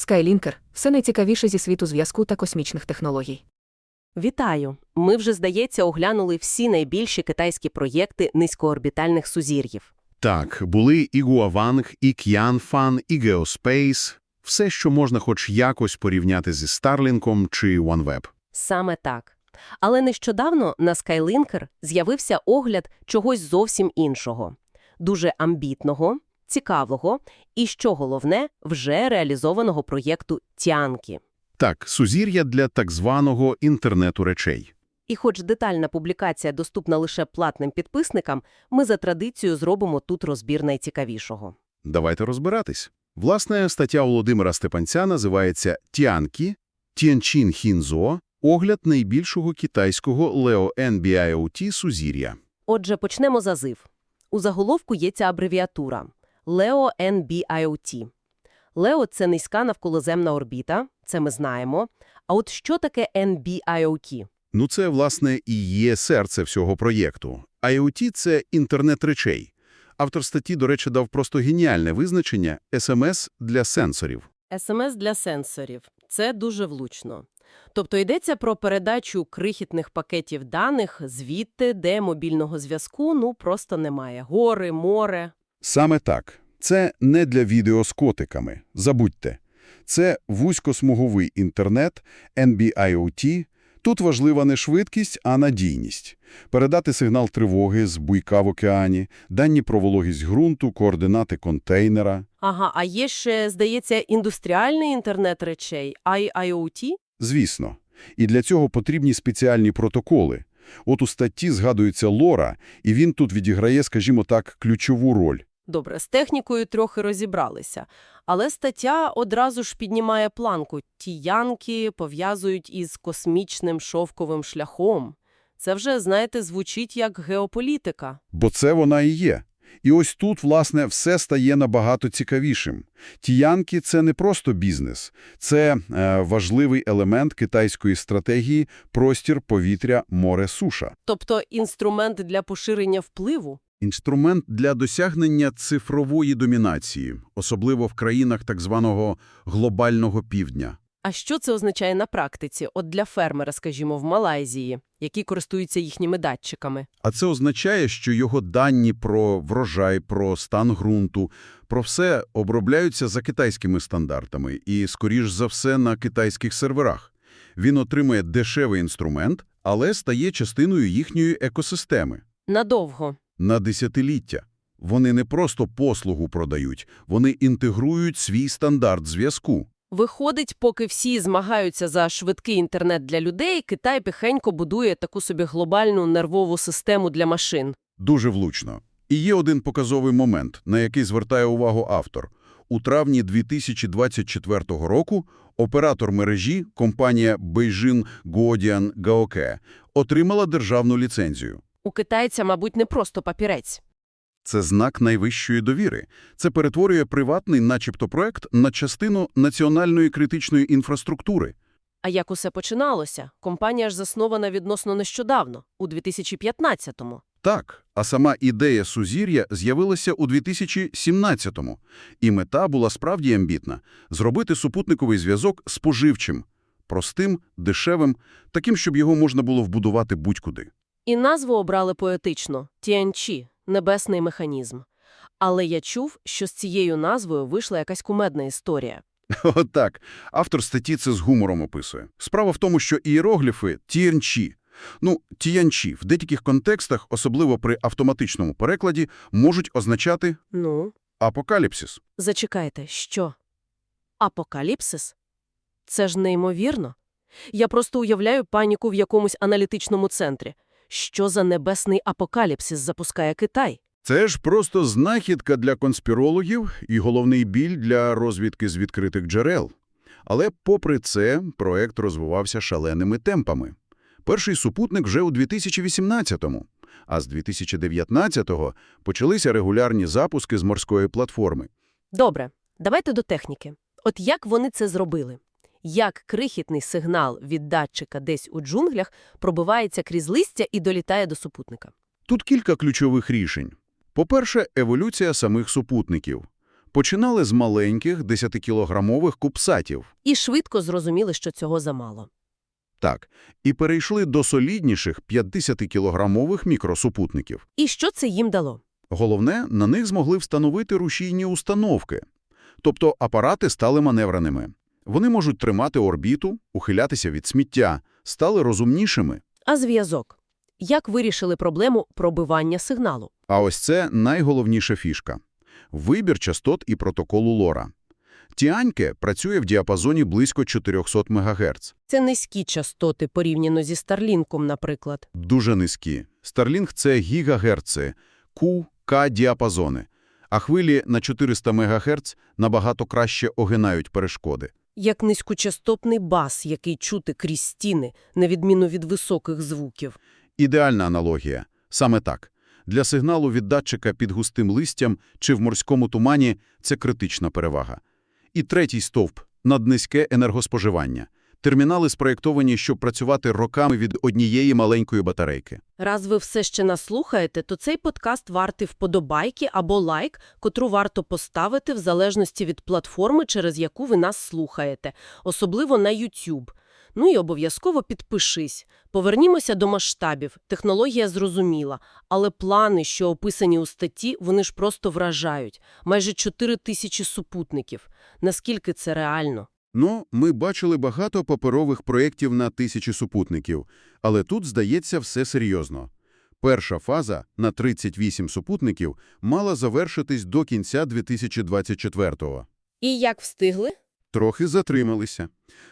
Skylінкер – все найцікавіше зі світу зв'язку та космічних технологій. Вітаю! Ми вже, здається, оглянули всі найбільші китайські проєкти низькоорбітальних сузір'їв. Так, були і Гуаванг, і К'янфан, і Геоспейс. Все, що можна хоч якось порівняти зі Старлінком чи OneWeb. Саме так. Але нещодавно на Skylінкер з'явився огляд чогось зовсім іншого. Дуже амбітного, цікавого і, що головне, вже реалізованого проєкту Тіанкі. Так, сузір'я для так званого інтернету речей. І хоч детальна публікація доступна лише платним підписникам, ми за традицією зробимо тут розбір найцікавішого. Давайте розбиратись. Власне, стаття Володимира Степанця називається «Тіанкі. Тіанчин Хінзо. Огляд найбільшого китайського Leo NB-IoT сузір'я». Отже, почнемо з азив. У заголовку є ця абревіатура – LEO NB-IoT. LEO – це низька навколоземна орбіта, це ми знаємо. А от що таке NB-IoT? Ну, це, власне, і є серце всього проєкту. IoT – це інтернет речей. Автор статті, до речі, дав просто геніальне визначення SMS для сенсорів. СМС для сенсорів. Це дуже влучно. Тобто йдеться про передачу крихітних пакетів даних звідти, де мобільного зв'язку ну просто немає. Гори, море. Саме так. Це не для відео з котиками. Забудьте. Це вузькосмуговий інтернет, NB-IoT. Тут важлива не швидкість, а надійність. Передати сигнал тривоги з буйка в океані, дані про вологість ґрунту, координати контейнера. Ага, а є ще, здається, індустріальний інтернет речей, IIoT? Звісно. І для цього потрібні спеціальні протоколи. От у статті згадується Лора, і він тут відіграє, скажімо так, ключову роль. Добре, з технікою трохи розібралися. Але стаття одразу ж піднімає планку. Ті янки пов'язують із космічним шовковим шляхом. Це вже, знаєте, звучить як геополітика. Бо це вона і є. І ось тут, власне, все стає набагато цікавішим. Тіянки – це не просто бізнес. Це е, важливий елемент китайської стратегії «Простір, повітря, море, суша». Тобто інструмент для поширення впливу? Інструмент для досягнення цифрової домінації, особливо в країнах так званого глобального півдня. А що це означає на практиці? От для фермера, скажімо, в Малайзії, які користуються їхніми датчиками. А це означає, що його дані про врожай, про стан ґрунту, про все обробляються за китайськими стандартами і, скоріш за все, на китайських серверах. Він отримує дешевий інструмент, але стає частиною їхньої екосистеми. Надовго. На десятиліття. Вони не просто послугу продають, вони інтегрують свій стандарт зв'язку. Виходить, поки всі змагаються за швидкий інтернет для людей, Китай пихенько будує таку собі глобальну нервову систему для машин. Дуже влучно. І є один показовий момент, на який звертає увагу автор. У травні 2024 року оператор мережі, компанія Beijing Guodian Gaoke, отримала державну ліцензію. У китайця, мабуть, не просто папірець. Це знак найвищої довіри. Це перетворює приватний начебто проект на частину національної критичної інфраструктури. А як усе починалося? Компанія ж заснована відносно нещодавно, у 2015-му. Так, а сама ідея сузір'я з'явилася у 2017-му. І мета була справді амбітна – зробити супутниковий зв'язок споживчим, простим, дешевим, таким, щоб його можна було вбудувати будь-куди. І назву обрали поетично – Тіанчі – небесний механізм. Але я чув, що з цією назвою вийшла якась кумедна історія. Отак. Автор статті це з гумором описує. Справа в тому, що ієрогліфи – тіянчі. Ну, тіянчі в деяких контекстах, особливо при автоматичному перекладі, можуть означати Ну, апокаліпсис. зачекайте, що? Апокаліпсис? Це ж неймовірно. Я просто уявляю паніку в якомусь аналітичному центрі. Що за небесний апокаліпсис запускає Китай? Це ж просто знахідка для конспірологів і головний біль для розвідки з відкритих джерел. Але попри це, проект розвивався шаленими темпами. Перший супутник вже у 2018-му, а з 2019-го почалися регулярні запуски з морської платформи. Добре, давайте до техніки. От як вони це зробили? Як крихітний сигнал від датчика десь у джунглях пробивається крізь листя і долітає до супутника? Тут кілька ключових рішень. По-перше, еволюція самих супутників. Починали з маленьких 10-кілограмових кубсатів, І швидко зрозуміли, що цього замало. так, і перейшли до солідніших 50-кілограмових мікросупутників. І що це їм дало? Головне, на них змогли встановити рушійні установки. Тобто апарати стали маневреними. Вони можуть тримати орбіту, ухилятися від сміття, стали розумнішими. А зв'язок? Як вирішили проблему пробивання сигналу? А ось це найголовніша фішка – вибір частот і протоколу лора. Тіаньке працює в діапазоні близько 400 МГц. Це низькі частоти порівняно зі Старлінком, наприклад. Дуже низькі. Starlink – це гігагерци, Q, К діапазони. А хвилі на 400 МГц набагато краще огинають перешкоди. Як низькочастотний бас, який чути крізь стіни, на відміну від високих звуків. Ідеальна аналогія. Саме так. Для сигналу від датчика під густим листям чи в морському тумані – це критична перевага. І третій стовп – наднизьке енергоспоживання. Термінали спроєктовані, щоб працювати роками від однієї маленької батарейки. Раз ви все ще нас слухаєте, то цей подкаст вартий вподобайки або лайк, котру варто поставити в залежності від платформи, через яку ви нас слухаєте, особливо на YouTube. Ну і обов'язково підпишись. Повернімося до масштабів. Технологія зрозуміла, але плани, що описані у статті, вони ж просто вражають. Майже 4 тисячі супутників. Наскільки це реально? Ну, ми бачили багато паперових проєктів на тисячі супутників, але тут, здається, все серйозно. Перша фаза на 38 супутників мала завершитись до кінця 2024-го. І як встигли? Трохи затрималися.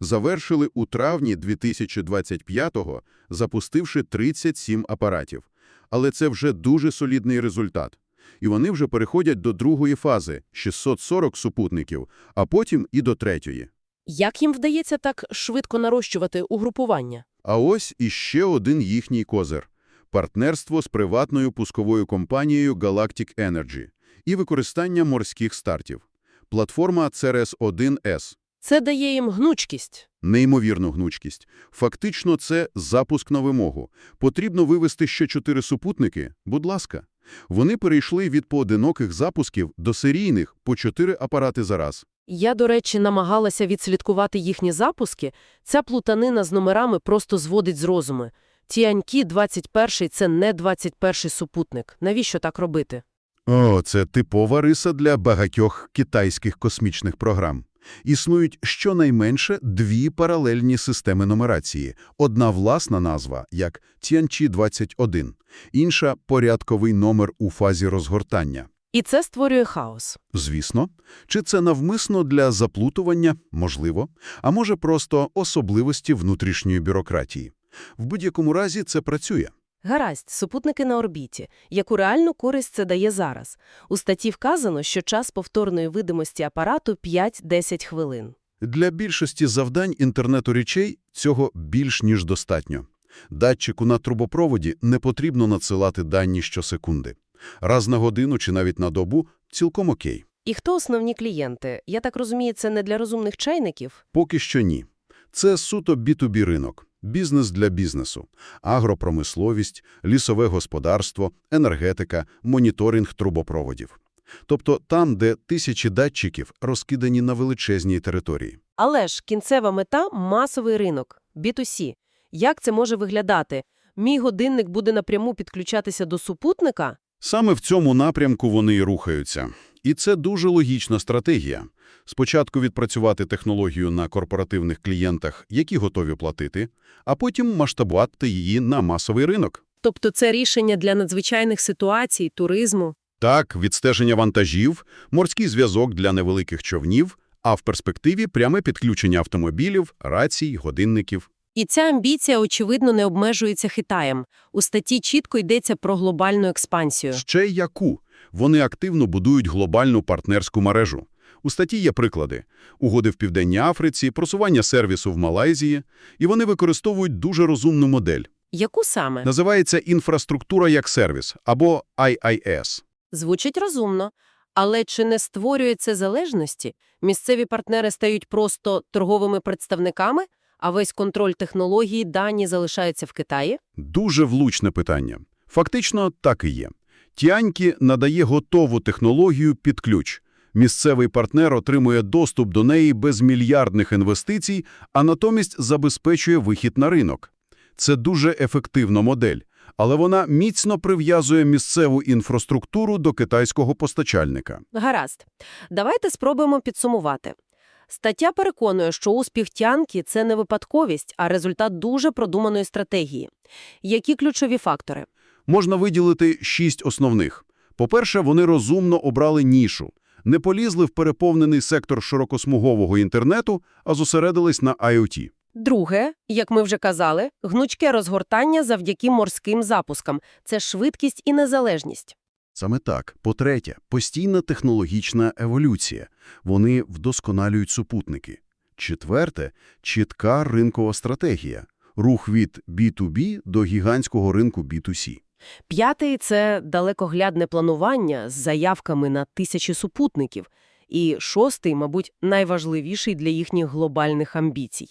Завершили у травні 2025-го, запустивши 37 апаратів. Але це вже дуже солідний результат. І вони вже переходять до другої фази – 640 супутників, а потім і до третьої. Як їм вдається так швидко нарощувати угрупування? А ось іще один їхній козир – партнерство з приватною пусковою компанією Galactic Energy і використання морських стартів. Платформа CRS-1S. Це дає їм гнучкість. Неймовірну гнучкість. Фактично це запуск на вимогу. Потрібно вивести ще чотири супутники? Будь ласка. Вони перейшли від поодиноких запусків до серійних по чотири апарати за раз. Я, до речі, намагалася відслідкувати їхні запуски. Ця плутанина з номерами просто зводить з розуми. Тіанькі 21 – це не 21-й супутник. Навіщо так робити? О, це типова риса для багатьох китайських космічних програм. Існують щонайменше дві паралельні системи нумерації. Одна власна назва, як Tianqi-21, інша – порядковий номер у фазі розгортання. І це створює хаос. Звісно. Чи це навмисно для заплутування? Можливо. А може просто особливості внутрішньої бюрократії. В будь-якому разі це працює. Гаразд, супутники на орбіті. Яку реальну користь це дає зараз? У статті вказано, що час повторної видимості апарату 5-10 хвилин. Для більшості завдань інтернету речей цього більш ніж достатньо. Датчику на трубопроводі не потрібно надсилати дані щосекунди. Раз на годину чи навіть на добу – цілком окей. І хто основні клієнти? Я так розумію, це не для розумних чайників? Поки що ні. Це суто B2B ринок. Бізнес для бізнесу. Агропромисловість, лісове господарство, енергетика, моніторинг трубопроводів. Тобто там, де тисячі датчиків розкидані на величезній території. Але ж кінцева мета – масовий ринок, B2C. Як це може виглядати? Мій годинник буде напряму підключатися до супутника? Саме в цьому напрямку вони і рухаються. І це дуже логічна стратегія. Спочатку відпрацювати технологію на корпоративних клієнтах, які готові платити, а потім масштабувати її на масовий ринок. Тобто це рішення для надзвичайних ситуацій, туризму? Так, відстеження вантажів, морський зв'язок для невеликих човнів, а в перспективі пряме підключення автомобілів, рацій, годинників. І ця амбіція, очевидно, не обмежується Китаєм. У статті чітко йдеться про глобальну експансію. Ще яку? Вони активно будують глобальну партнерську мережу. У статті є приклади. Угоди в Південній Африці, просування сервісу в Малайзії. І вони використовують дуже розумну модель. Яку саме? Називається «інфраструктура як сервіс» або IIS. Звучить розумно. Але чи не створює це залежності? Місцеві партнери стають просто торговими представниками, а весь контроль технології, дані залишаються в Китаї? Дуже влучне питання. Фактично, так і є. Тіанькі надає готову технологію під ключ. Місцевий партнер отримує доступ до неї без мільярдних інвестицій, а натомість забезпечує вихід на ринок. Це дуже ефективна модель, але вона міцно прив'язує місцеву інфраструктуру до китайського постачальника. Гаразд. Давайте спробуємо підсумувати. Стаття переконує, що успіх тянки – це не випадковість, а результат дуже продуманої стратегії. Які ключові фактори? Можна виділити шість основних. По-перше, вони розумно обрали нішу. Не полізли в переповнений сектор широкосмугового інтернету, а зосередились на IoT. Друге, як ми вже казали, гнучке розгортання завдяки морським запускам – це швидкість і незалежність. Саме так. По-третє, постійна технологічна еволюція. Вони вдосконалюють супутники. Четверте – чітка ринкова стратегія. Рух від B2B до гігантського ринку B2C. П'ятий – це далекоглядне планування з заявками на тисячі супутників. І шостий, мабуть, найважливіший для їхніх глобальних амбіцій.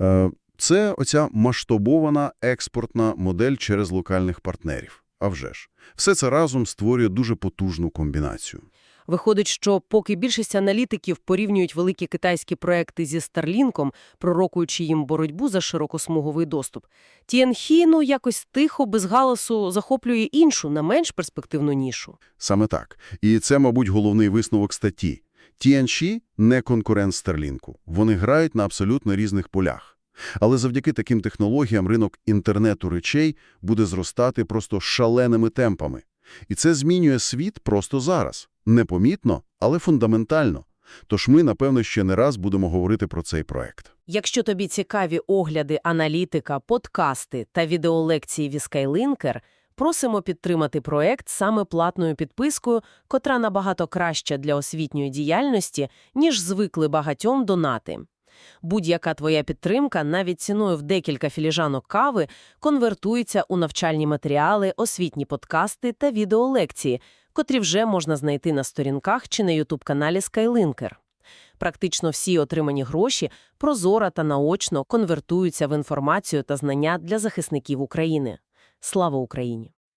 Е, це оця масштабована експортна модель через локальних партнерів. А вже ж. Все це разом створює дуже потужну комбінацію. Виходить, що поки більшість аналітиків порівнюють великі китайські проекти зі Старлінком, пророкуючи їм боротьбу за широкосмуговий доступ, Тіанхі, ну, якось тихо, без галасу захоплює іншу, не менш перспективну нішу. Саме так. І це, мабуть, головний висновок статті. TNC – не конкурент Старлінку. Вони грають на абсолютно різних полях. Але завдяки таким технологіям ринок інтернету речей буде зростати просто шаленими темпами. І це змінює світ просто зараз. Непомітно, але фундаментально. Тож ми, напевно, ще не раз будемо говорити про цей проект. Якщо тобі цікаві огляди, аналітика, подкасти та відеолекції від Skylinker, просимо підтримати проект саме платною підпискою, котра набагато краща для освітньої діяльності, ніж звикли багатьом донати. Будь-яка твоя підтримка, навіть ціною в декілька філіжанок кави, конвертується у навчальні матеріали, освітні подкасти та відеолекції, котрі вже можна знайти на сторінках чи на ютуб-каналі Skylinker. Практично всі отримані гроші прозоро та наочно конвертуються в інформацію та знання для захисників України. Слава Україні!